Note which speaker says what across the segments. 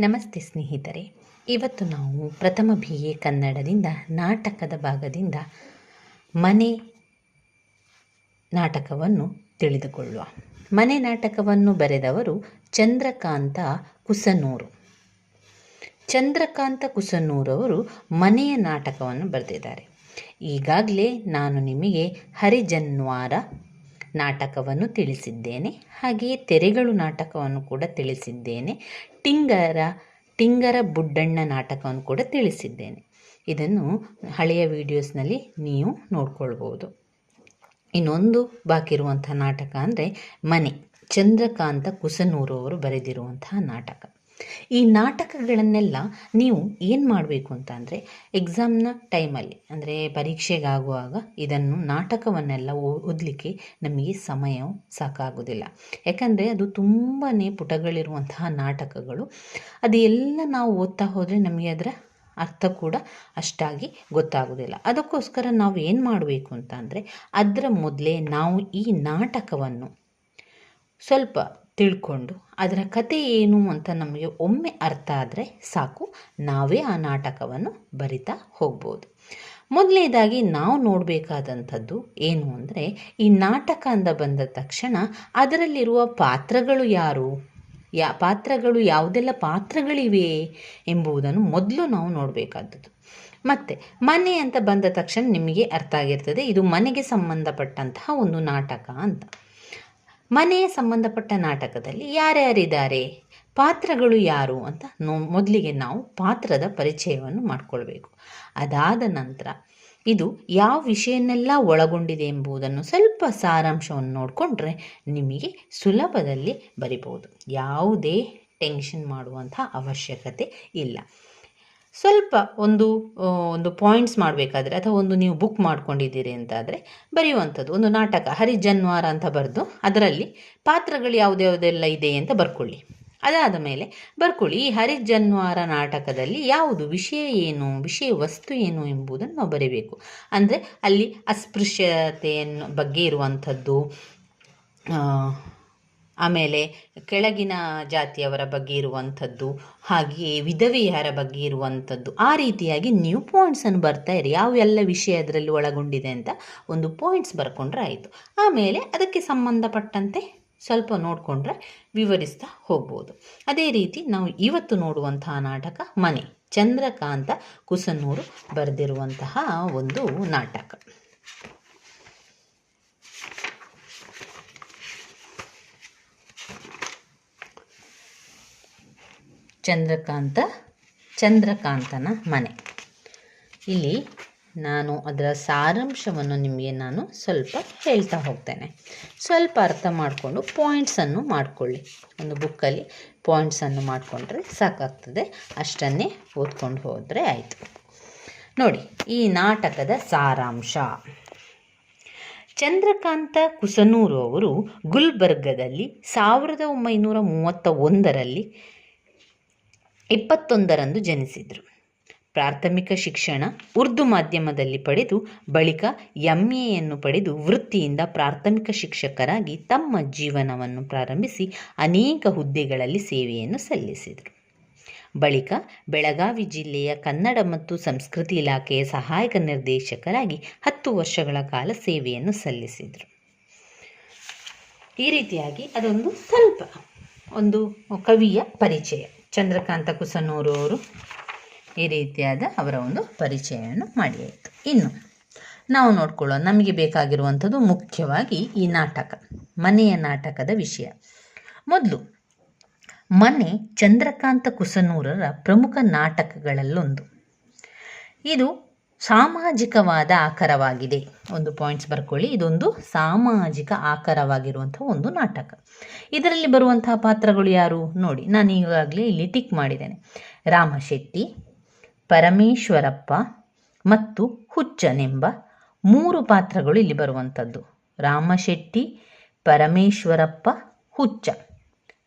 Speaker 1: ನಮಸ್ತೆ ಸ್ನೇಹಿತರೆ. ಇವತ್ತು ನಾವು ಪ್ರಥಮ ಬಿ ಎ ಕನ್ನಡದಿಂದ ನಾಟಕದ ಭಾಗದಿಂದ ಮನೆ ನಾಟಕವನ್ನು ತಿಳಿದುಕೊಳ್ಳುವ. ಮನೆ ನಾಟಕವನ್ನು ಬರೆದವರು ಚಂದ್ರಕಾಂತ ಕುಸನೂರು. ಚಂದ್ರಕಾಂತ ಕುಸನೂರವರು ಮನೆಯ ನಾಟಕವನ್ನು ಬರೆದಿದ್ದಾರೆ. ಈಗಾಗಲೇ ನಾನು ನಿಮಗೆ ಹರಿಜನ್ವಾರ ನಾಟಕವನ್ನು ತಿಳಿಸಿದ್ದೇನೆ. ಹಾಗೆಯೇ ತೆರೆಗಳು ನಾಟಕವನ್ನು ಕೂಡ ತಿಳಿಸಿದ್ದೇನೆ. ಟಿಂಗರ ಟಿಂಗರ ಬುಡ್ಡಣ್ಣ ನಾಟಕವನ್ನು ಕೂಡ ತಿಳಿಸಿದ್ದೇನೆ. ಇದನ್ನು ಹಳೆಯ ವಿಡಿಯೋಸ್ನಲ್ಲಿ ನೀವು ನೋಡ್ಕೊಳ್ಬೋದು. ಇನ್ನೊಂದು ಬಾಕಿ ಇರುವಂಥ ನಾಟಕ ಅಂದರೆ ಮನೆ, ಚಂದ್ರಕಾಂತ ಕುಸನೂರು ಅವರು ಬರೆದಿರುವಂತಹ ನಾಟಕ. ಈ ನಾಟಕಗಳನ್ನೆಲ್ಲ ನೀವು ಏನು ಮಾಡಬೇಕು ಅಂತ ಅಂದರೆ ಎಕ್ಸಾಮ್ನ ಟೈಮಲ್ಲಿ ಅಂದರೆ ಪರೀಕ್ಷೆಗಾಗುವಾಗ ಇದನ್ನು ನಾಟಕವನ್ನೆಲ್ಲ ಓದಲಿಕ್ಕೆ ನಮಗೆ ಸಮಯ ಸಾಕಾಗೋದಿಲ್ಲ. ಯಾಕಂದರೆ ಅದು ತುಂಬಾ ಪುಟಗಳಿರುವಂತಹ ನಾಟಕಗಳು. ಅದು ಎಲ್ಲ ನಾವು ಓದ್ತಾ ಹೋದರೆ ನಮಗೆ ಅದರ ಅರ್ಥ ಕೂಡ ಅಷ್ಟಾಗಿ ಗೊತ್ತಾಗೋದಿಲ್ಲ. ಅದಕ್ಕೋಸ್ಕರ ನಾವು ಏನು ಮಾಡಬೇಕು ಅಂತ ಅದರ ಮೊದಲೇ ನಾವು ಈ ನಾಟಕವನ್ನು ಸ್ವಲ್ಪ ತಿಳ್ಕೊಂಡು ಅದರ ಕತೆ ಏನು ಅಂತ ನಮಗೆ ಒಮ್ಮೆ ಅರ್ಥ ಆದರೆ ಸಾಕು. ನಾವೇ ಆ ನಾಟಕವನ್ನು ಬರಿತಾ ಹೋಗ್ಬೋದು. ಮೊದಲನೇದಾಗಿ ನಾವು ನೋಡಬೇಕಾದಂಥದ್ದು ಏನು ಅಂದರೆ ಈ ನಾಟಕ ಅಂತ ಬಂದ ತಕ್ಷಣ ಅದರಲ್ಲಿರುವ ಪಾತ್ರಗಳು ಯಾರು? ಯಾ ಪಾತ್ರಗಳು ಯಾವುದೆಲ್ಲ ಪಾತ್ರಗಳಿವೆ ಎಂಬುದನ್ನು ಮೊದಲು ನಾವು ನೋಡಬೇಕಾದದ್ದು. ಮತ್ತು ಮನೆ ಅಂತ ಬಂದ ತಕ್ಷಣ ನಿಮಗೆ ಅರ್ಥ ಆಗಿರ್ತದೆ. ಇದು ಮನೆಗೆ ಸಂಬಂಧಪಟ್ಟಂತಹ ಒಂದು ನಾಟಕ ಅಂತ. ಮನೆಯ ಸಂಬಂಧಪಟ್ಟ ನಾಟಕದಲ್ಲಿ ಯಾರ್ಯಾರಿದ್ದಾರೆ? ಪಾತ್ರಗಳು ಯಾರು ಅಂತ ನೋ, ಮೊದಲಿಗೆ ನಾವು ಪಾತ್ರದ ಪರಿಚಯವನ್ನು ಮಾಡಿಕೊಳ್ಬೇಕು. ಅದಾದ ನಂತರ ಇದು ಯಾವ ವಿಷಯನ್ನೆಲ್ಲ ಒಳಗೊಂಡಿದೆ ಎಂಬುದನ್ನು ಸ್ವಲ್ಪ ಸಾರಾಂಶವನ್ನು ನೋಡಿಕೊಂಡ್ರೆ ನಿಮಗೆ ಸುಲಭದಲ್ಲಿ ಬರಿಬೋದು ಯಾವುದೇ ಟೆನ್ಷನ್ ಮಾಡುವಂತಹ ಅವಶ್ಯಕತೆ ಇಲ್ಲ. ಸ್ವಲ್ಪ ಒಂದು ಒಂದು ಪಾಯಿಂಟ್ಸ್ ಮಾಡಬೇಕಾದ್ರೆ ಅಥವಾ ಒಂದು ನೀವು ಬುಕ್ ಮಾಡ್ಕೊಂಡಿದ್ದೀರಿ ಅಂತಾದರೆ ಬರೆಯುವಂಥದ್ದು. ಒಂದು ನಾಟಕ, ಹರಿಜನ್ವಾರ ಅಂತ ಬರೆದು ಅದರಲ್ಲಿ ಪಾತ್ರಗಳು ಯಾವುದ್ಯಾವುದೆಲ್ಲ ಇದೆ ಅಂತ ಬರ್ಕೊಳ್ಳಿ. ಅದಾದ ಮೇಲೆ ಬರ್ಕೊಳ್ಳಿ, ಈ ಹರಿಜನ್ವಾರ ನಾಟಕದಲ್ಲಿ ಯಾವುದು ವಿಷಯ ಏನು, ವಿಷಯ ವಸ್ತು ಏನು ಎಂಬುದನ್ನು ನಾವು ಬರೀಬೇಕು. ಅಂದರೆ ಅಲ್ಲಿ ಅಸ್ಪೃಶ್ಯತೆಯನ್ನು ಬಗ್ಗೆ ಇರುವಂಥದ್ದು ಆಮೇಲೆ ಕೆಳಗಿನ ಜಾತಿಯವರ ಬಗ್ಗೆ ಇರುವಂಥದ್ದು, ಹಾಗೆಯೇ ವಿಧವೆಯರ ಬಗ್ಗೆ ಇರುವಂಥದ್ದು, ಆ ರೀತಿಯಾಗಿ ನೀವು ಪಾಯಿಂಟ್ಸನ್ನು ಬರ್ತಾ ಇರಿ. ಯಾವ ಎಲ್ಲ ವಿಷಯ ಅದರಲ್ಲಿ ಒಳಗೊಂಡಿದೆ ಅಂತ ಒಂದು ಪಾಯಿಂಟ್ಸ್ ಬರ್ಕೊಂಡ್ರೆ ಆಯಿತು. ಆಮೇಲೆ ಅದಕ್ಕೆ ಸಂಬಂಧಪಟ್ಟಂತೆ ಸ್ವಲ್ಪ ನೋಡಿಕೊಂಡ್ರೆ ವಿವರಿಸ್ತಾ ಹೋಗ್ಬೋದು. ಅದೇ ರೀತಿ ನಾವು ಇವತ್ತು ನೋಡುವಂತಹ ನಾಟಕ ಮನೆ, ಚಂದ್ರಕಾಂತ ಕುಸನೂರು ಬರೆದಿರುವಂತಹ ಒಂದು ನಾಟಕ. ಚಂದ್ರಕಾಂತ, ಚಂದ್ರಕಾಂತನ ಮನೆ. ಇಲ್ಲಿ ನಾನು ಅದರ ಸಾರಾಂಶವನ್ನು ನಿಮಗೆ ನಾನು ಸ್ವಲ್ಪ ಹೇಳ್ತಾ ಹೋಗ್ತೇನೆ. ಸ್ವಲ್ಪ ಅರ್ಥ ಮಾಡಿಕೊಂಡು ಪಾಯಿಂಟ್ಸನ್ನು ಮಾಡಿಕೊಳ್ಳಿ. ಒಂದು ಬುಕ್ಕಲ್ಲಿ ಪಾಯಿಂಟ್ಸನ್ನು ಮಾಡಿಕೊಂಡ್ರೆ ಸಾಕಾಗ್ತದೆ. ಅಷ್ಟನ್ನೇ ಓದ್ಕೊಂಡು ಹೋದರೆ ಆಯಿತು. ನೋಡಿ, ಈ ನಾಟಕದ ಸಾರಾಂಶ. ಚಂದ್ರಕಾಂತ ಕುಸನೂರು ಅವರು ಗುಲ್ಬರ್ಗದಲ್ಲಿ ಸಾವಿರದ ಒಂಬೈನೂರ ಮೂವತ್ತ ಒಂದರಲ್ಲಿ ಇಪ್ಪತ್ತೊಂದರಂದು ಜನಿಸಿದರು. ಪ್ರಾಥಮಿಕ ಶಿಕ್ಷಣ ಉರ್ದು ಮಾಧ್ಯಮದಲ್ಲಿ ಪಡೆದು, ಬಳಿಕ ಎಂ ಎಯನ್ನು ಪಡೆದು ವೃತ್ತಿಯಿಂದ ಪ್ರಾಥಮಿಕ ಶಿಕ್ಷಕರಾಗಿ ತಮ್ಮ ಜೀವನವನ್ನು ಪ್ರಾರಂಭಿಸಿ ಅನೇಕ ಹುದ್ದೆಗಳಲ್ಲಿ ಸೇವೆಯನ್ನು ಸಲ್ಲಿಸಿದರು. ಬಳಿಕ ಬೆಳಗಾವಿ ಜಿಲ್ಲೆಯ ಕನ್ನಡ ಮತ್ತು ಸಂಸ್ಕೃತಿ ಇಲಾಖೆಯ ಸಹಾಯಕ ನಿರ್ದೇಶಕರಾಗಿ ಹತ್ತು ವರ್ಷಗಳ ಕಾಲ ಸೇವೆಯನ್ನು ಸಲ್ಲಿಸಿದರು. ಈ ರೀತಿಯಾಗಿ ಅದೊಂದು ಸ್ವಲ್ಪ ಒಂದು ಕವಿಯ ಪರಿಚಯ. ಚಂದ್ರಕಾಂತ ಕುಸನೂರು ಅವರು ಈ ರೀತಿಯಾದ ಅವರ ಒಂದು ಪರಿಚಯವನ್ನು ಮಾಡಿ ಇನ್ನು ನಾವು ನೋಡ್ಕೊಳ್ಳೋ ನಮಗೆ ಬೇಕಾಗಿರುವಂಥದ್ದು ಮುಖ್ಯವಾಗಿ ಈ ನಾಟಕ, ಮನೆಯ ನಾಟಕದ ವಿಷಯ. ಮೊದಲು, ಮನೆ ಚಂದ್ರಕಾಂತ ಕುಸನೂರರ ಪ್ರಮುಖ ನಾಟಕಗಳಲ್ಲೊಂದು. ಇದು ಸಾಮಾಜಿಕವಾದ ಆಕರವಾಗಿದೆ. ಒಂದು ಪಾಯಿಂಟ್ಸ್ ಬರ್ಕೊಳ್ಳಿ. ಇದೊಂದು ಸಾಮಾಜಿಕ ಆಕಾರವಾಗಿರುವಂಥ ಒಂದು ನಾಟಕ. ಇದರಲ್ಲಿ ಬರುವಂತಹ ಪಾತ್ರಗಳು ಯಾರು? ನೋಡಿ, ನಾನು ಈಗಾಗಲೇ ಇಲ್ಲಿ ಟಿಕ್ ಮಾಡಿದ್ದೇನೆ. ರಾಮಶೆಟ್ಟಿ, ಪರಮೇಶ್ವರಪ್ಪ ಮತ್ತು ಹುಚ್ಚನೆಂಬ ಮೂರು ಪಾತ್ರಗಳು ಇಲ್ಲಿ ಬರುವಂಥದ್ದು. ರಾಮಶೆಟ್ಟಿ, ಪರಮೇಶ್ವರಪ್ಪ, ಹುಚ್ಚ.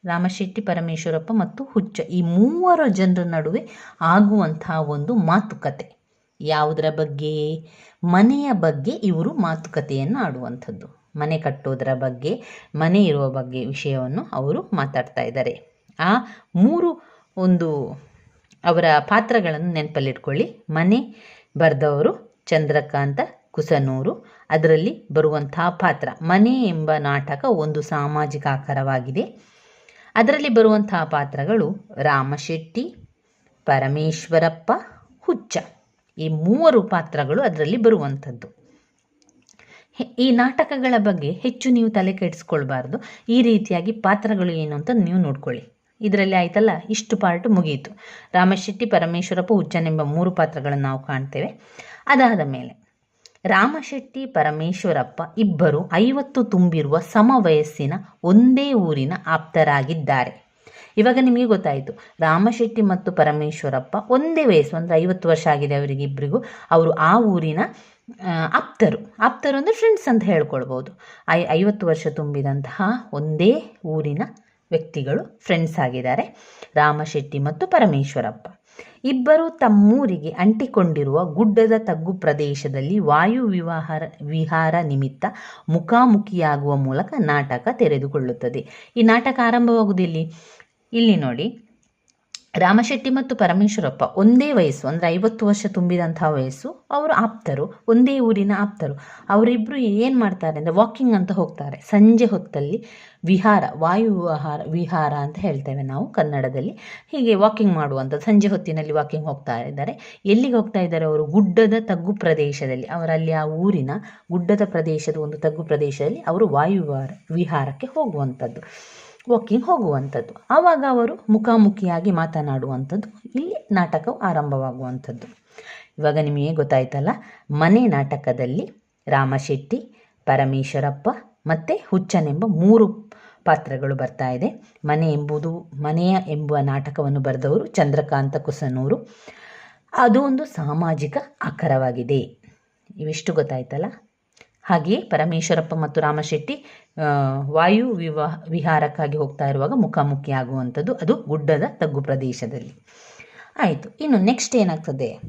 Speaker 1: ರಾಮಶೆಟ್ಟಿ, ಪರಮೇಶ್ವರಪ್ಪ ಮತ್ತು ಹುಚ್ಚ ಈ ಮೂವರ ಜನರ ನಡುವೆ ಆಗುವಂತಹ ಒಂದು ಮಾತುಕತೆ. ಯಾವುದರ ಬಗ್ಗೆ? ಮನೆಯ ಬಗ್ಗೆ ಇವರು ಮಾತುಕತೆಯನ್ನು ಆಡುವಂಥದ್ದು. ಮನೆ ಕಟ್ಟೋದರ ಬಗ್ಗೆ, ಮನೆ ಇರುವ ಬಗ್ಗೆ ವಿಷಯವನ್ನು ಅವರು ಮಾತಾಡ್ತಾ ಇದ್ದಾರೆ. ಆ ಮೂರು ಒಂದು ಅವರ ಪಾತ್ರಗಳನ್ನು ನೆನಪಲ್ಲಿಟ್ಕೊಳ್ಳಿ. ಮನೆ ಬರೆದವರು ಚಂದ್ರಕಾಂತ, ಕುಸನೂರು, ಅದರಲ್ಲಿ ಬರುವಂತಹ ಪಾತ್ರ. ಮನೆ ಎಂಬ ನಾಟಕ ಒಂದು ಸಾಮಾಜಿಕ ಆಕಾರವಾಗಿದೆ. ಅದರಲ್ಲಿ ಬರುವಂತಹ ಪಾತ್ರಗಳು ರಾಮಶೆಟ್ಟಿ, ಪರಮೇಶ್ವರಪ್ಪ, ಹುಚ್ಚ. ಈ ಮೂವರು ಪಾತ್ರಗಳು ಅದರಲ್ಲಿ ಬರುವಂಥದ್ದು. ಈ ನಾಟಕಗಳ ಬಗ್ಗೆ ಹೆಚ್ಚು ನೀವು ತಲೆ ಕೆಡಿಸ್ಕೊಳ್ಬಾರ್ದು. ಈ ರೀತಿಯಾಗಿ ಪಾತ್ರಗಳು ಏನು ಅಂತ ನೀವು ನೋಡ್ಕೊಳ್ಳಿ. ಇದರಲ್ಲಿ ಆಯ್ತಲ್ಲ, ಇಷ್ಟು ಪಾರ್ಟ್ ಮುಗಿಯಿತು ರಾಮಶೆಟ್ಟಿ, ಪರಮೇಶ್ವರಪ್ಪ ಹುಚ್ಚನೆಂಬ ಮೂರು ಪಾತ್ರಗಳನ್ನು ನಾವು ಕಾಣ್ತೇವೆ. ಅದಾದ ಮೇಲೆ, ರಾಮಶೆಟ್ಟಿ, ಪರಮೇಶ್ವರಪ್ಪ ಇಬ್ಬರು ಐವತ್ತು ತುಂಬಿರುವ ಸಮ ವಯಸ್ಸಿನ ಒಂದೇ ಊರಿನ ಆಪ್ತರಾಗಿದ್ದಾರೆ. ಇವಾಗ ನಿಮಗೆ ಗೊತ್ತಾಯಿತು. ರಾಮಶೆಟ್ಟಿ ಮತ್ತು ಪರಮೇಶ್ವರಪ್ಪ ಒಂದೇ ವಯಸ್ಸು, ಅಂದರೆ ಐವತ್ತು ವರ್ಷ ಆಗಿದೆ ಅವರಿಗೆ ಇಬ್ಬರಿಗೂ ಅವರು ಆ ಊರಿನ ಆಪ್ತರು. ಆಪ್ತರು ಅಂದರೆ ಫ್ರೆಂಡ್ಸ್ ಅಂತ ಹೇಳ್ಕೊಳ್ಬೋದು. ಐ, ಐವತ್ತು ವರ್ಷ ತುಂಬಿದಂತಹ ಒಂದೇ ಊರಿನ ವ್ಯಕ್ತಿಗಳು ಫ್ರೆಂಡ್ಸ್ ಆಗಿದ್ದಾರೆ. ರಾಮಶೆಟ್ಟಿ ಮತ್ತು ಪರಮೇಶ್ವರಪ್ಪ. ಇಬ್ಬರು ತಮ್ಮೂರಿಗೆ ಅಂಟಿಕೊಂಡಿರುವ ಗುಡ್ಡದ ತಗ್ಗು ಪ್ರದೇಶದಲ್ಲಿ ವಾಯು ವಿವಾಹ ವಿಹಾರ ನಿಮಿತ್ತ ಮುಖಾಮುಖಿಯಾಗುವ ಮೂಲಕ ನಾಟಕ ತೆರೆದುಕೊಳ್ಳುತ್ತದೆ. ಈ ನಾಟಕ ಆರಂಭವಾಗುವುದಿಲ್ಲಿ ಇಲ್ಲಿ ನೋಡಿ. ರಾಮಶೆಟ್ಟಿ ಮತ್ತು ಪರಮೇಶ್ವರಪ್ಪ ಒಂದೇ ವಯಸ್ಸು, ಅಂದರೆ ಐವತ್ತು ವರ್ಷ ತುಂಬಿದಂಥ ವಯಸ್ಸು. ಅವರು ಆಪ್ತರು, ಒಂದೇ ಊರಿನ ಆಪ್ತರು. ಅವರಿಬ್ಬರು ಏನು ಮಾಡ್ತಾರೆ ಅಂದರೆ ವಾಕಿಂಗ್ ಅಂತ ಹೋಗ್ತಾರೆ. ಸಂಜೆ ಹೊತ್ತಲ್ಲಿ ವಿಹಾರ, ವಾಯು ವಿಹಾರ ವಿಹಾರ ಅಂತ ಹೇಳ್ತೇವೆ ನಾವು ಕನ್ನಡದಲ್ಲಿ. ಹೀಗೆ ವಾಕಿಂಗ್ ಮಾಡುವಂಥದ್ದು ಸಂಜೆ ಹೊತ್ತಿನಲ್ಲಿ ವಾಕಿಂಗ್ ಹೋಗ್ತಾ ಇದ್ದಾರೆ. ಎಲ್ಲಿಗೆ ಹೋಗ್ತಾ ಇದ್ದಾರೆ ಅವರು? ಗುಡ್ಡದ ತಗ್ಗು ಪ್ರದೇಶದಲ್ಲಿ. ಅವರಲ್ಲಿ ಆ ಊರಿನ ಗುಡ್ಡದ ಪ್ರದೇಶದ ಒಂದು ತಗ್ಗು ಪ್ರದೇಶದಲ್ಲಿ ಅವರು ವಾಯು ವಿಹಾರ, ವಿಹಾರಕ್ಕೆ ಹೋಗುವಂಥದ್ದು ವಾಕಿಂಗ್ ಹೋಗುವಂಥದ್ದು. ಆವಾಗ ಅವರು ಮುಖಾಮುಖಿಯಾಗಿ ಮಾತನಾಡುವಂಥದ್ದು. ಇಲ್ಲಿ ನಾಟಕವು ಆರಂಭವಾಗುವಂಥದ್ದು. ಇವಾಗ ನಿಮಗೆ ಗೊತ್ತಾಯ್ತಲ್ಲ, ಮನೆ ನಾಟಕದಲ್ಲಿ ರಾಮಶೆಟ್ಟಿ, ಪರಮೇಶ್ವರಪ್ಪ ಮತ್ತು ಹುಚ್ಚನೆಂಬ ಮೂರು ಪಾತ್ರಗಳು ಬರ್ತಾ ಇದೆ. ಮನೆ ಎಂಬುದು, ಮನೆಯ ಎಂಬುವ ನಾಟಕವನ್ನು ಬರೆದವರು ಚಂದ್ರಕಾಂತ ಕುಸನೂರು. ಅದು ಒಂದು ಸಾಮಾಜಿಕ ಆಕರವಾಗಿದೆ ಇವೆಷ್ಟು ಗೊತ್ತಾಯ್ತಲ್ಲ? ಹಾಗೆಯೇ ಪರಮೇಶ್ವರಪ್ಪ ಮತ್ತು ರಾಮಶೆಟ್ಟಿ ವಾಯು ವಿವಾಹ ವಿಹಾರಕ್ಕಾಗಿ ಹೋಗ್ತಾ ಇರುವಾಗ ಮುಖಾಮುಖಿ ಆಗುವಂಥದ್ದು ಅದು ಗುಡ್ಡದ ತಗ್ಗು ಪ್ರದೇಶದಲ್ಲಿ. ಆಯಿತು, ಇನ್ನು ನೆಕ್ಸ್ಟ್ ಏನಾಗ್ತದೆ?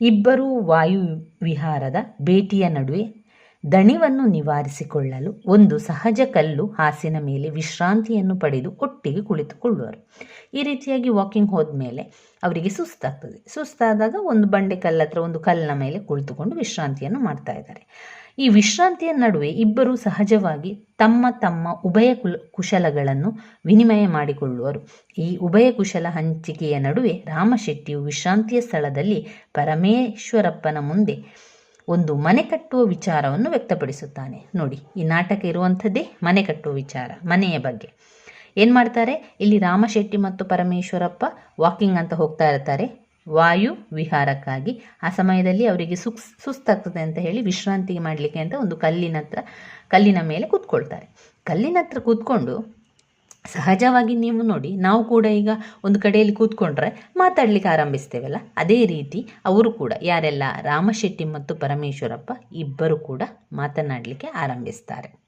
Speaker 1: ಇಬ್ಬರು ವಾಯು ವಿಹಾರದ ಭೇಟಿಯ ನಡುವೆ ದಣಿವನ್ನು ನಿವಾರಿಸಿಕೊಳ್ಳಲು ಒಂದು ಸಹಜ ಕಲ್ಲು ಹಾಸಿನ ಮೇಲೆ ವಿಶ್ರಾಂತಿಯನ್ನು ಪಡೆದು ಒಟ್ಟಿಗೆ ಕುಳಿತುಕೊಳ್ಳುವರು. ಈ ರೀತಿಯಾಗಿ ವಾಕಿಂಗ್ ಹೋದ್ಮೇಲೆ ಅವರಿಗೆ ಸುಸ್ತಾಗ್ತದೆ. ಸುಸ್ತಾದಾಗ ಒಂದು ಬಂಡೆ ಕಲ್ಲತ್ರ ಒಂದು ಕಲ್ಲಿನ ಮೇಲೆ ಕುಳಿತುಕೊಂಡು ವಿಶ್ರಾಂತಿಯನ್ನು ಮಾಡ್ತಾ ಇದ್ದಾರೆ. ಈ ವಿಶ್ರಾಂತಿಯ ನಡುವೆ ಇಬ್ಬರು ಸಹಜವಾಗಿ ತಮ್ಮ ತಮ್ಮ ಉಭಯ ಕುಶಲಗಳನ್ನು ವಿನಿಮಯ ಮಾಡಿಕೊಳ್ಳುವರು. ಈ ಉಭಯ ಕುಶಲ ಹಂಚಿಕೆಯ ನಡುವೆ ರಾಮಶೆಟ್ಟಿಯು ವಿಶ್ರಾಂತಿಯ ಸ್ಥಳದಲ್ಲಿ ಪರಮೇಶ್ವರಪ್ಪನ ಮುಂದೆ ಒಂದು ಮನೆ ಕಟ್ಟುವ ವಿಚಾರವನ್ನು ವ್ಯಕ್ತಪಡಿಸುತ್ತಾನೆ. ನೋಡಿ, ಈ ನಾಟಕ ಇರುವಂಥದ್ದೇ ಮನೆ ಕಟ್ಟುವ ವಿಚಾರ, ಮನೆಯ ಬಗ್ಗೆ. ಏನು ಮಾಡ್ತಾರೆ? ಇಲ್ಲಿ ರಾಮಶೆಟ್ಟಿ ಮತ್ತು ಪರಮೇಶ್ವರಪ್ಪ ವಾಕಿಂಗ್ ಅಂತ ಹೋಗ್ತಾ ಇರ್ತಾರೆ. ವಾಯು ವಿಹಾರಕ್ಕಾಗಿ. ಆ ಸಮಯದಲ್ಲಿ ಅವರಿಗೆ ಸುಕ್, ಸುಸ್ತಾಗ್ತದೆ ಅಂತ ಹೇಳಿ ವಿಶ್ರಾಂತಿ ಮಾಡಲಿಕ್ಕೆ ಅಂತ ಒಂದು ಕಲ್ಲಿನ ಹತ್ರ, ಕಲ್ಲಿನ ಮೇಲೆ ಕೂತ್ಕೊಳ್ತಾರೆ. ಕಲ್ಲಿನ ಹತ್ರ ಕೂತ್ಕೊಂಡು ಸಹಜವಾಗಿ ನೀವು ನೋಡಿ, ನಾವು ಕೂಡ ಈಗ ಒಂದು ಕಡೆಯಲ್ಲಿ ಕೂತ್ಕೊಂಡ್ರೆ ಮಾತಾಡಲಿಕ್ಕೆ ಆರಂಭಿಸ್ತೇವಲ್ಲ? ಅದೇ ರೀತಿ ಅವರು ಕೂಡ, ಯಾರೆಲ್ಲ ರಾಮಶೆಟ್ಟಿ ಮತ್ತು ಪರಮೇಶ್ವರಪ್ಪ ಇಬ್ಬರು ಕೂಡ ಮಾತನಾಡಲಿಕ್ಕೆ ಆರಂಭಿಸ್ತಾರೆ.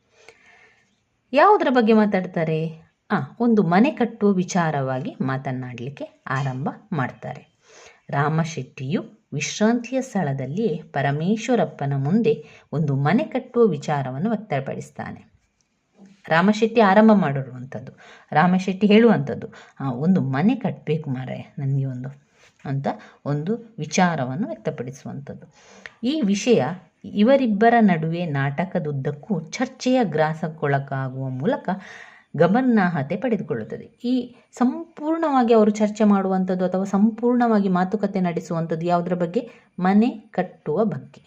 Speaker 1: ಯಾವುದರ ಬಗ್ಗೆ ಮಾತಾಡ್ತಾರೆ? ಆ, ಒಂದು ಮನೆ ಕಟ್ಟುವ ವಿಚಾರವಾಗಿ ಮಾತನಾಡಲಿಕ್ಕೆ ಆರಂಭ ಮಾಡ್ತಾರೆ. ರಾಮಶೆಟ್ಟಿಯು ವಿಶ್ರಾಂತಿಯ ಸ್ಥಳದಲ್ಲಿಯೇ ಪರಮೇಶ್ವರಪ್ಪನ ಮುಂದೆ ಒಂದು ಮನೆ ಕಟ್ಟುವ ವಿಚಾರವನ್ನು ವ್ಯಕ್ತಪಡಿಸ್ತಾನೆ. ರಾಮಶೆಟ್ಟಿ ಆರಂಭ ಮಾಡಿರುವಂಥದ್ದು, ರಾಮಶೆಟ್ಟಿ ಹೇಳುವಂಥದ್ದು ಒಂದು ಮನೆ ಕಟ್ಟಬೇಕು ಮಾರೆ ನನಗೆ ಒಂದು ಅಂತ ಒಂದು ವಿಚಾರವನ್ನು ವ್ಯಕ್ತಪಡಿಸುವಂಥದ್ದು. ಈ ವಿಷಯ ಇವರಿಬ್ಬರ ನಡುವೆ ನಾಟಕದುದ್ದಕ್ಕೂ ಚರ್ಚೆಯ ಗ್ರಾಸಕ್ಕೊಳಗಾಗುವ ಮೂಲಕ ಗಮನಾರ್ಹತೆ ಪಡೆದುಕೊಳ್ಳುತ್ತದೆ. ಈ ಸಂಪೂರ್ಣವಾಗಿ ಅವರು ಚರ್ಚೆ ಮಾಡುವಂಥದ್ದು ಅಥವಾ ಸಂಪೂರ್ಣವಾಗಿ ಮಾತುಕತೆ ನಡೆಸುವಂಥದ್ದು ಯಾವುದರ ಬಗ್ಗೆ? ಮನೆ ಕಟ್ಟುವ ಬಗ್ಗೆ.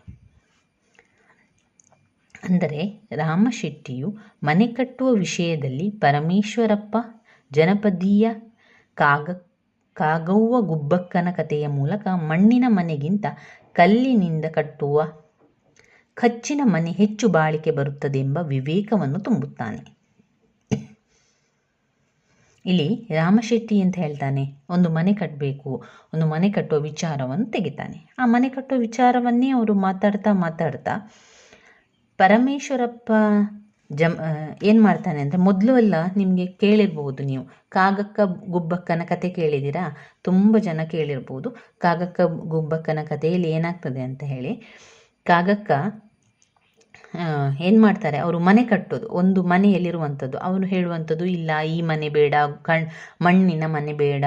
Speaker 1: ಅಂದರೆ ರಾಮಶೆಟ್ಟಿಯು ಮನೆ ಕಟ್ಟುವ ವಿಷಯದಲ್ಲಿ ಪರಮೇಶ್ವರಪ್ಪ, ಜನಪದೀಯ ಕಾಗ, ಕಾಗವ್ವ ಗುಬ್ಬಕ್ಕನ ಕಥೆಯ ಮೂಲಕ ಮಣ್ಣಿನ ಮನೆಗಿಂತ ಕಲ್ಲಿನಿಂದ ಕಟ್ಟುವ, ಕಚ್ಚಿನ ಮನೆ ಹೆಚ್ಚು ಬಾಳಿಕೆ ಬರುತ್ತದೆ ಎಂಬ ವಿವೇಕವನ್ನು ತುಂಬುತ್ತಾನೆ. ಇಲ್ಲಿ ರಾಮಶೆಟ್ಟಿ ಅಂತ ಹೇಳ್ತಾನೆ, ಒಂದು ಮನೆ ಕಟ್ಟಬೇಕು ಒಂದು ಮನೆ ಕಟ್ಟುವ ವಿಚಾರವನ್ನು ತೆಗಿತಾನೆ. ಆ ಮನೆ ಕಟ್ಟುವ ವಿಚಾರವನ್ನೇ ಅವರು ಮಾತಾಡ್ತಾ ಮಾತಾಡ್ತಾ ಪರಮೇಶ್ವರಪ್ಪ ಜಮ್ ಏನು ಮಾಡ್ತಾನೆ ಅಂದರೆ ಮೊದಲು ಎಲ್ಲ ನಿಮಗೆ ಕೇಳಿರ್ಬೋದು ನೀವು. ಕಾಗಕ್ಕ ಗುಬ್ಬಕ್ಕನ ಕತೆ ಕೇಳಿದ್ದೀರಾ? ತುಂಬ ಜನ ಕೇಳಿರ್ಬೋದು. ಕಾಗಕ್ಕ ಗುಬ್ಬಕ್ಕನ ಕಥೆಯಲ್ಲಿ ಏನಾಗ್ತದೆ ಅಂತ ಹೇಳಿ, ಕಾಗಕ್ಕ ಏನು ಮಾಡ್ತಾರೆ? ಅವರು ಮನೆ ಕಟ್ಟೋದು, ಒಂದು ಮನೆಯಲ್ಲಿರುವಂಥದ್ದು. ಅವನು ಹೇಳುವಂಥದ್ದು, ಇಲ್ಲ, ಈ ಮನೆ ಬೇಡ, ಕಣ್, ಮಣ್ಣಿನ ಮನೆ ಬೇಡ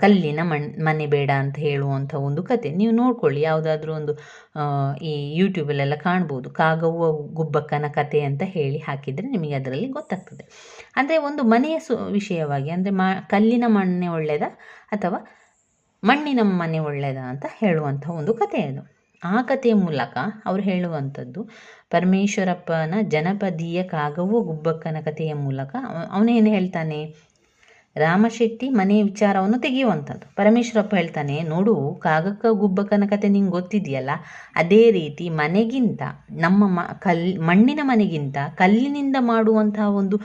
Speaker 1: ಕಲ್ಲಿನ ಮಣ್, ಮನೆ ಬೇಡ ಅಂತ ಹೇಳುವಂಥ ಒಂದು ಕತೆ. ನೀವು ನೋಡ್ಕೊಳ್ಳಿ, ಯಾವುದಾದ್ರೂ ಒಂದು ಈ ಯೂಟ್ಯೂಬಲ್ಲೆಲ್ಲ ಕಾಣ್ಬೋದು. ಕಾಗವ್ವ ಗುಬ್ಬಕ್ಕನ ಕತೆ ಅಂತ ಹೇಳಿ ಹಾಕಿದರೆ ನಿಮಗೆ ಅದರಲ್ಲಿ ಗೊತ್ತಾಗ್ತದೆ. ಅಂದರೆ ಒಂದು ಮನೆಯ ಸು, ವಿಷಯವಾಗಿ, ಅಂದರೆ ಮ, ಕಲ್ಲಿನ ಮಣ್ಣೆ ಒಳ್ಳೆಯದ ಅಥವಾ ಮಣ್ಣಿನ ಮನೆ ಒಳ್ಳೆಯದ ಅಂತ ಹೇಳುವಂಥ ಒಂದು ಕತೆ ಅದು. ಆ ಕಥೆಯ ಮೂಲಕ ಅವರು ಹೇಳುವಂಥದ್ದು ಪರಮೇಶ್ವರಪ್ಪನ ಜನಪದೀಯ ಕಾಗವು ಗುಬ್ಬಕ್ಕನ ಕಥೆಯ ಮೂಲಕ ಅವ- ಅವನೇನು ಹೇಳ್ತಾನೆ? ರಾಮಶೆಟ್ಟಿ ಮನೆ ವಿಚಾರವನ್ನು ತೆಗೆಯುವಂಥದ್ದು. ಪರಮೇಶ್ವರಪ್ಪ ಹೇಳ್ತಾನೆ, ನೋಡು, ಕಾಗಕ್ಕ ಗುಬ್ಬಕ್ಕನ ಕತೆ ನಿಂಗೆ ಗೊತ್ತಿದೆಯಲ್ಲ? ಅದೇ ರೀತಿ ಮನೆಗಿಂತ, ನಮ್ಮ ಮ, ಕಲ್, ಮಣ್ಣಿನ ಮನೆಗಿಂತ ಕಲ್ಲಿನಿಂದ ಮಾಡುವಂತಹ ಒಂದು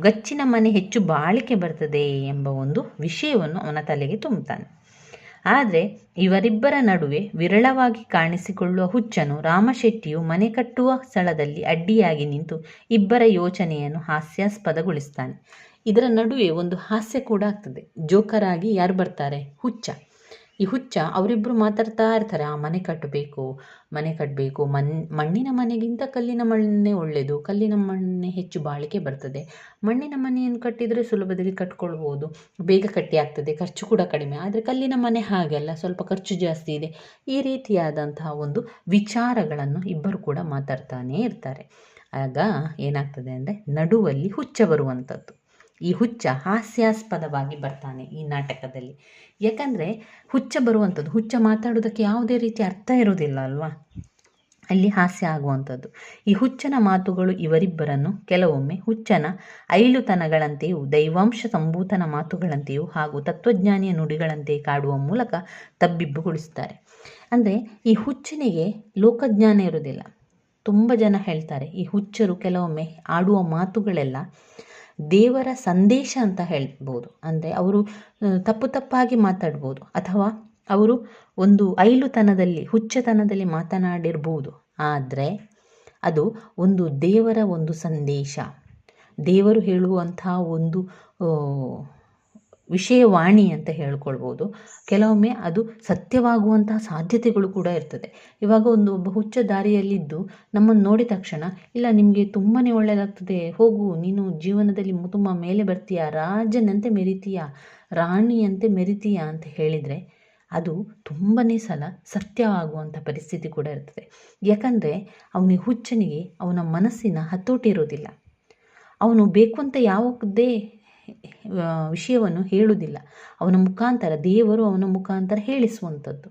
Speaker 1: ಗಚ್ಚಿನ ಮನೆ ಹೆಚ್ಚು ಬಾಳಿಕೆ ಬರ್ತದೆ ಎಂಬ ಒಂದು ವಿಷಯವನ್ನು ಅವನ ತಲೆಗೆ ತುಂಬುತ್ತಾನೆ ಆದರೆ ಇವರಿಬ್ಬರ ನಡುವೆ ವಿರಳವಾಗಿ ಕಾಣಿಸಿಕೊಳ್ಳುವ ಹುಚ್ಚನು ರಾಮಶೆಟ್ಟಿಯು ಮನೆ ಕಟ್ಟುವ ಸ್ಥಳದಲ್ಲಿ ಅಡ್ಡಿಯಾಗಿ ನಿಂತು ಇಬ್ಬರ ಯೋಚನೆಯನ್ನು ಹಾಸ್ಯಾಸ್ಪದಗೊಳಿಸ್ತಾನೆ. ಇದರ ನಡುವೆ ಒಂದು ಹಾಸ್ಯ ಕೂಡ ಆಗ್ತದೆ. ಜೋಕರಾಗಿ ಯಾರು ಬರ್ತಾರೆ? ಹುಚ್ಚ. ಈ ಹುಚ್ಚ ಅವರಿಬ್ಬರು ಮಾತಾಡ್ತಾ ಇರ್ತಾರೆ, ಆ, ಮನೆ ಕಟ್ಟಬೇಕು ಮನೆ ಕಟ್ಟಬೇಕು ಮನ್, ಮಣ್ಣಿನ ಮನೆಗಿಂತ ಕಲ್ಲಿನ ಮಣ್ಣೇ ಒಳ್ಳೆಯದು ಕಲ್ಲಿನ ಮಣ್ಣೆ ಹೆಚ್ಚು ಬಾಳಿಕೆ ಬರ್ತದೆ. ಮಣ್ಣಿನ ಮನೆಯನ್ನು ಕಟ್ಟಿದರೆ ಸುಲಭದಲ್ಲಿ ಕಟ್ಕೊಳ್ಬೋದು. ಬೇಗ ಕಟ್ಟಿ ಆಗ್ತದೆ. ಖರ್ಚು ಕೂಡ ಕಡಿಮೆ. ಆದರೆ ಕಲ್ಲಿನ ಮನೆ ಹಾಗೆಲ್ಲ ಸ್ವಲ್ಪ ಖರ್ಚು ಜಾಸ್ತಿ ಇದೆ. ಈ ರೀತಿಯಾದಂತಹ ಒಂದು ವಿಚಾರಗಳನ್ನು ಇಬ್ಬರು ಕೂಡ ಮಾತಾಡ್ತಾನೇ ಇರ್ತಾರೆ. ಆಗ ಏನಾಗ್ತದೆ ಅಂದರೆ ನಡುವಲ್ಲಿ ಹುಚ್ಚ ಬರುವಂಥದ್ದು ಈ ಹುಚ್ಚ ಹಾಸ್ಯಾಸ್ಪದವಾಗಿ ಬರ್ತಾನೆ ಈ ನಾಟಕದಲ್ಲಿ. ಯಾಕಂದರೆ ಹುಚ್ಚ ಬರುವಂಥದ್ದು, ಹುಚ್ಚ ಮಾತಾಡೋದಕ್ಕೆ ಯಾವುದೇ ರೀತಿ ಅರ್ಥ ಇರೋದಿಲ್ಲ ಅಲ್ವಾ? ಅಲ್ಲಿ ಹಾಸ್ಯ ಆಗುವಂಥದ್ದು. ಈ ಹುಚ್ಚನ ಮಾತುಗಳು ಇವರಿಬ್ಬರನ್ನು ಕೆಲವೊಮ್ಮೆ ಹುಚ್ಚನ ಐಲುತನಗಳಂತೆಯೂ, ದೈವಾಂಶ ಸಂಭೂತನ ಮಾತುಗಳಂತೆಯೂ ಹಾಗೂ ತತ್ವಜ್ಞಾನಿಯ ನುಡಿಗಳಂತೆ ಕಾಡುವ ಮೂಲಕ ತಬ್ಬಿಬ್ಬುಗೊಳಿಸುತ್ತಾರೆ ಅಂದರೆ ಈ ಹುಚ್ಚನಿಗೆ ಲೋಕಜ್ಞಾನ ಇರೋದಿಲ್ಲ. ತುಂಬ ಜನ ಹೇಳ್ತಾರೆ, ಈ ಹುಚ್ಚರು ಕೆಲವೊಮ್ಮೆ ಆಡುವ ಮಾತುಗಳೆಲ್ಲ ದೇವರ ಸಂದೇಶ ಅಂತ ಹೇಳ್ಬೋದು. ಅಂದರೆ ಅವರು ತಪ್ಪು ತಪ್ಪಾಗಿ ಮಾತಾಡ್ಬೋದು. ಅಥವಾ ಅವರು ಒಂದು ಐಲುತನದಲ್ಲಿ, ಹುಚ್ಚತನದಲ್ಲಿ ಮಾತನಾಡಿರ್ಬೋದು. ಆದರೆ ಅದು ಒಂದು ದೇವರ ಒಂದು ಸಂದೇಶ. ದೇವರು ಹೇಳುವಂತಹ ಒಂದು ವಿಷಯವಾಣಿ ಅಂತ ಹೇಳ್ಕೊಳ್ಬೋದು. ಕೆಲವೊಮ್ಮೆ ಅದು ಸತ್ಯವಾಗುವಂತಹ ಸಾಧ್ಯತೆಗಳು ಕೂಡ ಇರ್ತದೆ. ಇವಾಗ ಒಂದು ಒಬ್ಬ ಹುಚ್ಚ ದಾರಿಯಲ್ಲಿದ್ದು ನಮ್ಮನ್ನು ನೋಡಿದ ತಕ್ಷಣ, ಇಲ್ಲ, ನಿಮಗೆ ತುಂಬಾ ಒಳ್ಳೆಯದಾಗ್ತದೆ ಹೋಗು, ನೀನು ಜೀವನದಲ್ಲಿ ತುಂಬ ಮೇಲೆ ಬರ್ತೀಯ, ರಾಜನಂತೆ ಮೆರಿತೀಯ, ರಾಣಿಯಂತೆ ಮೆರಿತೀಯ ಅಂತ ಹೇಳಿದರೆ ಅದು ತುಂಬಾ ಸಲ ಸತ್ಯವಾಗುವಂಥ ಪರಿಸ್ಥಿತಿ ಕೂಡ ಇರ್ತದೆ. ಯಾಕಂದರೆ ಅವನಿಗೆ ಹುಚ್ಚನಿಗೆ ಅವನ ಮನಸ್ಸಿನ ಹತೋಟಿ ಇರೋದಿಲ್ಲ. ಅವನು ಬೇಕು ಅಂತ ಯಾವುದೇ ವಿಷಯವನ್ನು ಹೇಳುವುದಿಲ್ಲ. ಅವನ ಮುಖಾಂತರ, ದೇವರು ಅವನ ಮುಖಾಂತರ ಹೇಳಿಸುವಂಥದ್ದು.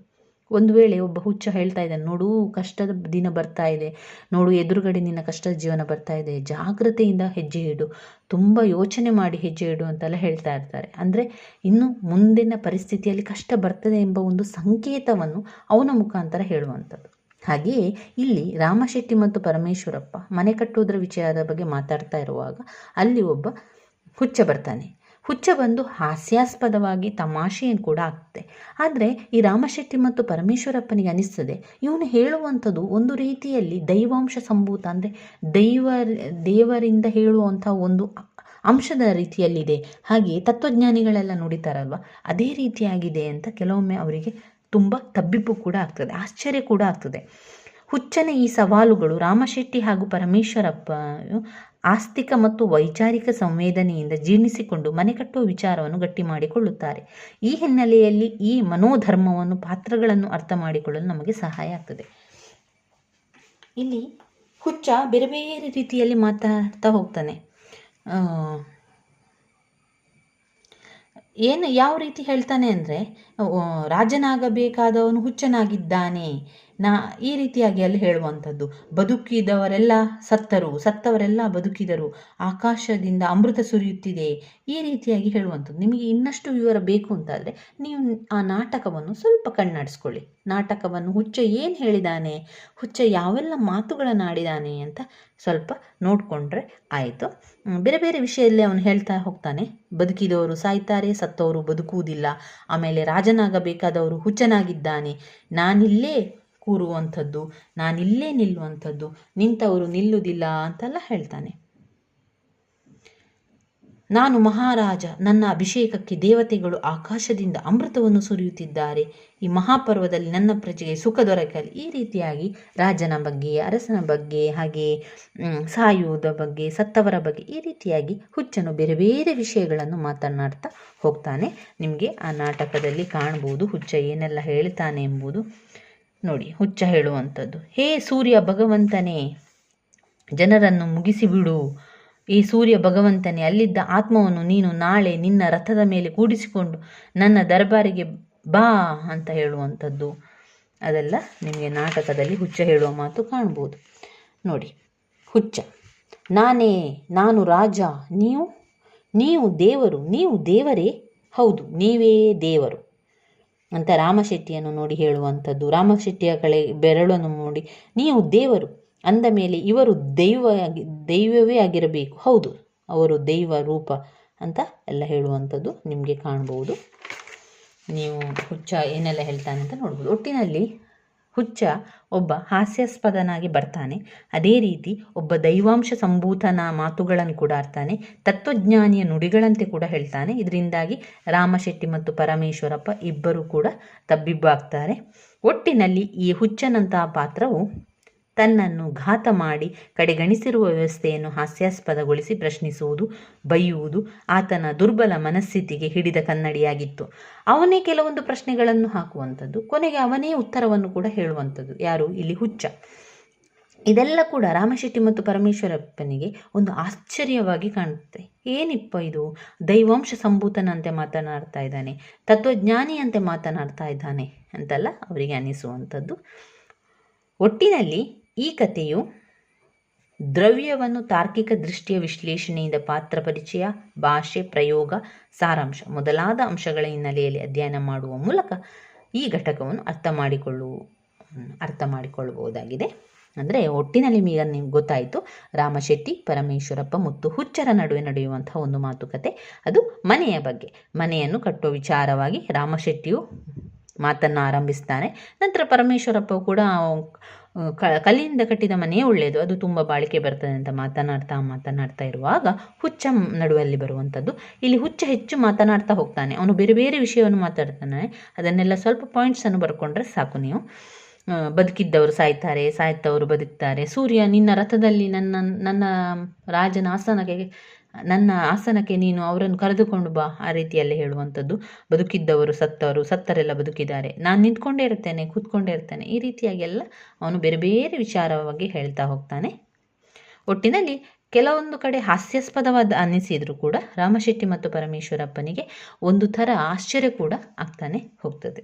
Speaker 1: ಒಂದು ವೇಳೆ ಒಬ್ಬ ಹುಚ್ಚ ಹೇಳ್ತಾ ಇದ್ದಾನೆ, ನೋಡು, ಕಷ್ಟದ ದಿನ ಬರ್ತಾ ಇದೆ. ನೋಡು, ಎದುರುಗಡೆ ನಿನ್ನ ಕಷ್ಟದ ಜೀವನ ಬರ್ತಾ ಇದೆ. ಜಾಗ್ರತೆಯಿಂದ ಹೆಜ್ಜೆ ಇಡು. ತುಂಬ ಯೋಚನೆ ಮಾಡಿ ಹೆಜ್ಜೆ ಇಡು ಅಂತೆಲ್ಲ ಹೇಳ್ತಾ ಇರ್ತಾರೆ. ಅಂದರೆ ಇನ್ನು ಮುಂದಿನ ಪರಿಸ್ಥಿತಿಯಲ್ಲಿ ಕಷ್ಟ ಬರ್ತದೆ ಎಂಬ ಒಂದು ಸಂಕೇತವನ್ನು ಅವನ ಮುಖಾಂತರ ಹೇಳುವಂಥದ್ದು. ಹಾಗೆಯೇ ಇಲ್ಲಿ ರಾಮಶೆಟ್ಟಿ ಮತ್ತು ಪರಮೇಶ್ವರಪ್ಪ ಮನೆ ಕಟ್ಟುವುದರ ವಿಚಾರದ ಬಗ್ಗೆ ಮಾತಾಡ್ತಾ ಇರುವಾಗ ಅಲ್ಲಿ ಒಬ್ಬ ಹುಚ್ಚ ಬರ್ತಾನೆ. ಹುಚ್ಚ ಬಂದು ಹಾಸ್ಯಾಸ್ಪದವಾಗಿ ತಮಾಷೆಯನ್ನು ಕೂಡ ಆಗ್ತದೆ. ಆದರೆ ಈ ರಾಮಶೆಟ್ಟಿ ಮತ್ತು ಪರಮೇಶ್ವರಪ್ಪನಿಗೆ ಅನಿಸ್ತದೆ, ಇವನು ಹೇಳುವಂಥದ್ದು ಒಂದು ರೀತಿಯಲ್ಲಿ ದೈವಾಂಶ ಸಂಭೂತ ಅಂದರೆ ದೈವ, ದೇವರಿಂದ ಹೇಳುವಂಥ ಒಂದು ಅಂಶದ ರೀತಿಯಲ್ಲಿದೆ. ಹಾಗೆ ತತ್ವಜ್ಞಾನಿಗಳೆಲ್ಲ ನುಡಿತಾರಲ್ವ? ಅದೇ ರೀತಿಯಾಗಿದೆ ಅಂತ ಕೆಲವೊಮ್ಮೆ ಅವರಿಗೆ ತುಂಬ ತಬ್ಬಿಬ್ಬು ಕೂಡ ಆಗ್ತದೆ, ಆಶ್ಚರ್ಯ ಕೂಡ ಆಗ್ತದೆ. ಹುಚ್ಚನ ಈ ಸವಾಲುಗಳು ರಾಮಶೆಟ್ಟಿ ಹಾಗೂ ಪರಮೇಶ್ವರಪ್ಪ ಆಸ್ತಿಕ ಮತ್ತು ವೈಚಾರಿಕ ಸಂವೇದನೆಯಿಂದ ಜೀರ್ಣಿಸಿಕೊಂಡು ಮನೆ ಕಟ್ಟುವ ವಿಚಾರವನ್ನು ಗಟ್ಟಿ ಮಾಡಿಕೊಳ್ಳುತ್ತಾರೆ. ಈ ಹಿನ್ನೆಲೆಯಲ್ಲಿ ಈ ಮನೋಧರ್ಮವನ್ನು, ಪಾತ್ರಗಳನ್ನು ಅರ್ಥ ಮಾಡಿಕೊಳ್ಳಲು ನಮಗೆ ಸಹಾಯ ಆಗ್ತದೆ. ಇಲ್ಲಿ ಹುಚ್ಚ ಬೇರೆ ಬೇರೆ ರೀತಿಯಲ್ಲಿ ಮಾತಾಡ್ತಾ ಹೋಗ್ತಾನೆ. ಏನು ಯಾವ ರೀತಿ ಹೇಳ್ತಾನೆ ಅಂದರೆ ರಾಜನಾಗಬೇಕಾದವನು ಹುಚ್ಚನಾಗಿದ್ದಾನೆ. ನಾ ಈ ರೀತಿಯಾಗಿ ಅಲ್ಲಿ ಹೇಳುವಂಥದ್ದು. ಬದುಕಿದವರೆಲ್ಲ ಸತ್ತರು, ಸತ್ತವರೆಲ್ಲ ಬದುಕಿದರು. ಆಕಾಶದಿಂದ ಅಮೃತ ಸುರಿಯುತ್ತಿದೆ. ಈ ರೀತಿಯಾಗಿ ಹೇಳುವಂಥದ್ದು. ನಿಮಗೆ ಇನ್ನಷ್ಟು ವಿವರ ಬೇಕು ಅಂತಾದರೆ ನೀವು ಆ ನಾಟಕವನ್ನು ಸ್ವಲ್ಪ ಕಣ್ಣಾಡಿಸ್ಕೊಳ್ಳಿ. ನಾಟಕವನ್ನು ಹುಚ್ಚ ಏನು ಹೇಳಿದಾನೆ? ಹುಚ್ಚ ಯಾವೆಲ್ಲ ಮಾತುಗಳನ್ನು ಆಡಿದಾನೆ ಅಂತ ಸ್ವಲ್ಪ ನೋಡಿಕೊಂಡ್ರೆ ಆಯಿತು. ಬೇರೆ ಬೇರೆ ವಿಷಯದಲ್ಲಿ ಅವನು ಹೇಳ್ತಾ ಹೋಗ್ತಾನೆ. ಬದುಕಿದವರು ಸಾಯ್ತಾರೆ, ಸತ್ತವರು ಬದುಕುವುದಿಲ್ಲ. ಆಮೇಲೆ ರಾಜನಾಗಬೇಕಾದವರು ಹುಚ್ಚನಾಗಿದ್ದಾನೆ. ನಾನಿಲ್ಲೇ ಕೂರುವಂಥದ್ದು ನಾನಿಲ್ಲೇ ನಿಲ್ಲುವಂಥದ್ದು, ನಿಂತವರು ನಿಲ್ಲುವುದಿಲ್ಲ ಅಂತೆಲ್ಲ ಹೇಳ್ತಾನೆ. ನಾನು ಮಹಾರಾಜ, ನನ್ನ ಅಭಿಷೇಕಕ್ಕೆ ದೇವತೆಗಳು ಆಕಾಶದಿಂದ ಅಮೃತವನ್ನು ಸುರಿಯುತ್ತಿದ್ದಾರೆ. ಈ ಮಹಾಪರ್ವದಲ್ಲಿ ನನ್ನ ಪ್ರಜೆಗೆ ಸುಖ ದೊರಕಲಿ. ಈ ರೀತಿಯಾಗಿ ರಾಜನ ಬಗ್ಗೆ, ಅರಸನ ಬಗ್ಗೆ, ಹಾಗೆ ಸಾಯುವುದ ಬಗ್ಗೆ, ಸತ್ತವರ ಬಗ್ಗೆ ಈ ರೀತಿಯಾಗಿ ಹುಚ್ಚನು ಬೇರೆ ಬೇರೆ ವಿಷಯಗಳನ್ನು ಮಾತನಾಡ್ತಾ ಹೋಗ್ತಾನೆ. ನಿಮಗೆ ಆ ನಾಟಕದಲ್ಲಿ ಕಾಣ್ಬೋದು ಹುಚ್ಚ ಏನೆಲ್ಲ ಹೇಳ್ತಾನೆ ಎಂಬುದು. ನೋಡಿ, ಹುಚ್ಚ ಹೇಳುವಂಥದ್ದು. ಹೇ ಸೂರ್ಯ ಭಗವಂತನೇ, ಜನರನ್ನು ಮುಗಿಸಿಬಿಡು ಈ ಸೂರ್ಯ ಭಗವಂತನೇ, ಅಲ್ಲಿದ್ದ ಆತ್ಮವನ್ನು ನೀನು ನಾಳೆ ನಿನ್ನ ರಥದ ಮೇಲೆ ಕೂಡಿಸಿಕೊಂಡು ನನ್ನ ದರ್ಬಾರಿಗೆ ಬಾ ಅಂತ ಹೇಳುವಂಥದ್ದು. ಅದೆಲ್ಲ ನಿಮಗೆ ನಾಟಕದಲ್ಲಿ ಹುಚ್ಚ ಹೇಳುವ ಮಾತು ಕಾಣ್ಬೋದು. ನೋಡಿ, ಹುಚ್ಚ, ನಾನೇ, ನಾನು ರಾಜ, ನೀವು ನೀವು ದೇವರು, ನೀವು ದೇವರೇ, ಹೌದು, ನೀವೇ ದೇವರು. ಅಂತ ರಾಮಶೆಟ್ಟಿಯನ್ನು ನೋಡಿ ಹೇಳುವಂಥದ್ದು. ರಾಮಶೆಟ್ಟಿಯ ಕಳೆ, ಬೆರಳನ್ನು ನೋಡಿ, ನೀವು ದೇವರು, ಅಂದ ಮೇಲೆ ಇವರು ದೈವ ದೈವವೇ ಆಗಿರಬೇಕು. ಹೌದು, ಅವರು ದೈವ ರೂಪ ಅಂತ ಎಲ್ಲ ಹೇಳುವಂಥದ್ದು ನಿಮಗೆ ಕಾಣ್ಬೋದು. ನೀವು ಹುಚ್ಚ ಏನೆಲ್ಲ ಹೇಳ್ತಾನೆ ಅಂತ ನೋಡ್ಬೋದು. ಒಟ್ಟಿನಲ್ಲಿ ಹುಚ್ಚ ಒಬ್ಬ ಹಾಸ್ಯಾಸ್ಪದನಾಗಿ ಬರ್ತಾನೆ. ಅದೇ ರೀತಿ ಒಬ್ಬ ದೈವಾಂಶ ಸಂಭೂತನ ಮಾತುಗಳನ್ನು ಕೂಡ ಆಡ್ತಾನೆ. ತತ್ವಜ್ಞಾನಿಯ ನುಡಿಗಳಂತೆ ಕೂಡ ಹೇಳ್ತಾನೆ. ಇದರಿಂದಾಗಿ ರಾಮಶೆಟ್ಟಿ ಮತ್ತು ಪರಮೇಶ್ವರಪ್ಪ ಇಬ್ಬರು ಕೂಡ ತಬ್ಬಿಬ್ಬಾಗ್ತಾರೆ. ಒಟ್ಟಿನಲ್ಲಿ ಈ ಹುಚ್ಚನಂತಹ ಪಾತ್ರವು ತನ್ನನ್ನು ಘಾತ ಮಾಡಿ ಕಡೆಗಣಿಸಿರುವ ವ್ಯವಸ್ಥೆಯನ್ನು ಹಾಸ್ಯಾಸ್ಪದಗೊಳಿಸಿ ಪ್ರಶ್ನಿಸುವುದು, ಬೈಯುವುದು ಆತನ ದುರ್ಬಲ ಮನಸ್ಥಿತಿಗೆ ಹಿಡಿದ ಕನ್ನಡಿಯಾಗಿತ್ತು. ಅವನೇ ಕೆಲವೊಂದು ಪ್ರಶ್ನೆಗಳನ್ನು ಹಾಕುವಂಥದ್ದು, ಕೊನೆಗೆ ಅವನೇ ಉತ್ತರವನ್ನು ಕೂಡ ಹೇಳುವಂಥದ್ದು. ಯಾರು? ಇಲ್ಲಿ ಹುಚ್ಚ. ಇದೆಲ್ಲ ಕೂಡ ರಾಮಶೆಟ್ಟಿ ಮತ್ತು ಪರಮೇಶ್ವರಪ್ಪನಿಗೆ ಒಂದು ಆಶ್ಚರ್ಯವಾಗಿ ಕಾಣುತ್ತೆ. ಏನಿಪ್ಪ ಇದು? ದೈವಾಂಶ ಸಂಭೂತನಂತೆ ಮಾತನಾಡ್ತಾ ಇದ್ದಾನೆ, ತತ್ವಜ್ಞಾನಿಯಂತೆ ಮಾತನಾಡ್ತಾ ಇದ್ದಾನೆ ಅಂತೆಲ್ಲ ಅವರಿಗೆ ಅನಿಸುವಂಥದ್ದು. ಒಟ್ಟಿನಲ್ಲಿ ಈ ಕಥೆಯು ದ್ರವ್ಯವನ್ನು ತಾರ್ಕಿಕ ದೃಷ್ಟಿಯ ವಿಶ್ಲೇಷಣೆಯಿಂದ ಪಾತ್ರ ಪರಿಚಯ, ಭಾಷೆ, ಪ್ರಯೋಗ, ಸಾರಾಂಶ ಮೊದಲಾದ ಅಂಶಗಳ ಹಿನ್ನೆಲೆಯಲ್ಲಿ ಅಧ್ಯಯನ ಮಾಡುವ ಮೂಲಕ ಈ ಘಟಕವನ್ನು ಅರ್ಥ ಮಾಡಿಕೊಳ್ಳು ಅರ್ಥ ಮಾಡಿಕೊಳ್ಳಬಹುದಾಗಿದೆ. ಅಂದರೆ ಒಟ್ಟಿನಲ್ಲಿ ಈಗ ನಿಮ್ಗೆ ಗೊತ್ತಾಯಿತು, ರಾಮಶೆಟ್ಟಿ, ಪರಮೇಶ್ವರಪ್ಪ ಮತ್ತು ಹುಚ್ಚರ ನಡುವೆ ನಡೆಯುವಂತಹ ಒಂದು ಮಾತುಕತೆ. ಅದು ಮನೆಯ ಬಗ್ಗೆ. ಮನೆಯನ್ನು ಕಟ್ಟುವ ವಿಚಾರವಾಗಿ ರಾಮಶೆಟ್ಟಿಯು ಮಾತನ್ನು ಆರಂಭಿಸ್ತಾನೆ. ನಂತರ ಪರಮೇಶ್ವರಪ್ಪ ಕೂಡ ಕ ಕಟ್ಟಿದ ಮನೆಯೇ ಒಳ್ಳೆಯದು. ಅದು ತುಂಬ ಬಾಳಿಕೆ ಬರ್ತದೆ ಅಂತ ಮಾತನಾಡ್ತಾ ಮಾತನಾಡ್ತಾ ಇರುವಾಗ ಹುಚ್ಚ ನಡುವಲ್ಲಿ ಬರುವಂಥದ್ದು ಇಲ್ಲಿ ಹುಚ್ಚ ಹೆಚ್ಚು ಮಾತನಾಡ್ತಾ ಹೋಗ್ತಾನೆ. ಅವನು ಬೇರೆ ಬೇರೆ ವಿಷಯವನ್ನು ಮಾತಾಡ್ತಾನೆ. ಅದನ್ನೆಲ್ಲ ಸ್ವಲ್ಪ ಪಾಯಿಂಟ್ಸನ್ನು ಬರ್ಕೊಂಡ್ರೆ ಸಾಕು ನೀವು. ಬದುಕಿದ್ದವರು ಸಾಯ್ತಾರೆ, ಸಾಯ್ತವರು ಬದುಕ್ತಾರೆ. ಸೂರ್ಯ ನಿನ್ನ ರಥದಲ್ಲಿ ನನ್ನ ನನ್ನ ರಾಜನ ಆಸನಕ್ಕೆ ನನ್ನ ಆಸನಕ್ಕೆ ನೀನು ಅವರನ್ನು ಕರೆದುಕೊಂಡು ಬಾ, ಆ ರೀತಿಯಲ್ಲಿ ಹೇಳುವಂಥದ್ದು. ಬದುಕಿದ್ದವರು ಸತ್ತವರು, ಸತ್ತರೆಲ್ಲ ಬದುಕಿದ್ದಾರೆ. ನಾನು ನಿಂತ್ಕೊಂಡೇ ಇರ್ತೇನೆ, ಕೂತ್ಕೊಂಡೇ ಇರ್ತೇನೆ. ಈ ರೀತಿಯಾಗಿ ಎಲ್ಲ ಅವನು ಬೇರೆ ಬೇರೆ ವಿಚಾರವಾಗಿ ಹೇಳ್ತಾ ಹೋಗ್ತಾನೆ. ಒಟ್ಟಿನಲ್ಲಿ ಕೆಲವೊಂದು ಕಡೆ ಹಾಸ್ಯಾಸ್ಪದವಾದ ಅನ್ನಿಸಿದರೂ ಕೂಡ ರಾಮಶೆಟ್ಟಿ ಮತ್ತು ಪರಮೇಶ್ವರಪ್ಪನಿಗೆ ಒಂದು ಥರ ಆಶ್ಚರ್ಯ ಕೂಡ ಆಗ್ತಾನೆ ಹೋಗ್ತದೆ.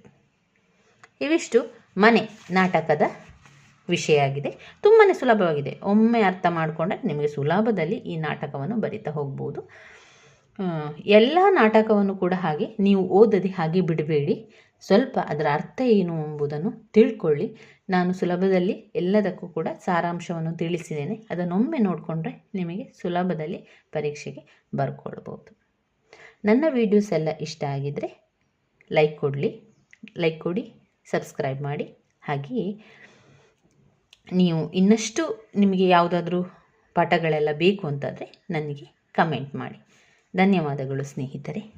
Speaker 1: ಇವಿಷ್ಟು ಮನೆ ನಾಟಕದ ವಿಷಯ ಆಗಿದೆ. ತುಂಬಾ ಸುಲಭವಾಗಿದೆ. ಒಮ್ಮೆ ಅರ್ಥ ಮಾಡಿಕೊಂಡ್ರೆ ನಿಮಗೆ ಸುಲಭದಲ್ಲಿ ಈ ನಾಟಕವನ್ನು ಬರಿತಾ ಹೋಗ್ಬೋದು. ಎಲ್ಲ ನಾಟಕವನ್ನು ಕೂಡ ಹಾಗೆ ನೀವು ಓದದೆ ಹಾಗೆ ಬಿಡಬೇಡಿ. ಸ್ವಲ್ಪ ಅದರ ಅರ್ಥ ಏನು ಎಂಬುದನ್ನು ತಿಳ್ಕೊಳ್ಳಿ. ನಾನು ಸುಲಭದಲ್ಲಿ ಎಲ್ಲದಕ್ಕೂ ಕೂಡ ಸಾರಾಂಶವನ್ನು ತಿಳಿಸಿದ್ದೇನೆ. ಅದನ್ನೊಮ್ಮೆ ನೋಡಿಕೊಂಡ್ರೆ ನಿಮಗೆ ಸುಲಭದಲ್ಲಿ ಪರೀಕ್ಷೆಗೆ ಬರ್ಕೊಳ್ಬೋದು. ನನ್ನ ವೀಡಿಯೋಸ್ ಎಲ್ಲ ಇಷ್ಟ ಆಗಿದ್ದರೆ ಲೈಕ್ ಕೊಡಲಿ. ಲೈಕ್ ಕೊಡಿ ಸಬ್ಸ್ಕ್ರೈಬ್ ಮಾಡಿ. ಹಾಗೆಯೇ ನೀವು ಇನ್ನಷ್ಟು ನಿಮಗೆ ಯಾವುದಾದ್ರೂ ಪಾಠಗಳೆಲ್ಲ ಬೇಕು ಅಂತಾದರೆ ನನಗೆ ಕಮೆಂಟ್ ಮಾಡಿ. ಧನ್ಯವಾದಗಳು ಸ್ನೇಹಿತರೆ.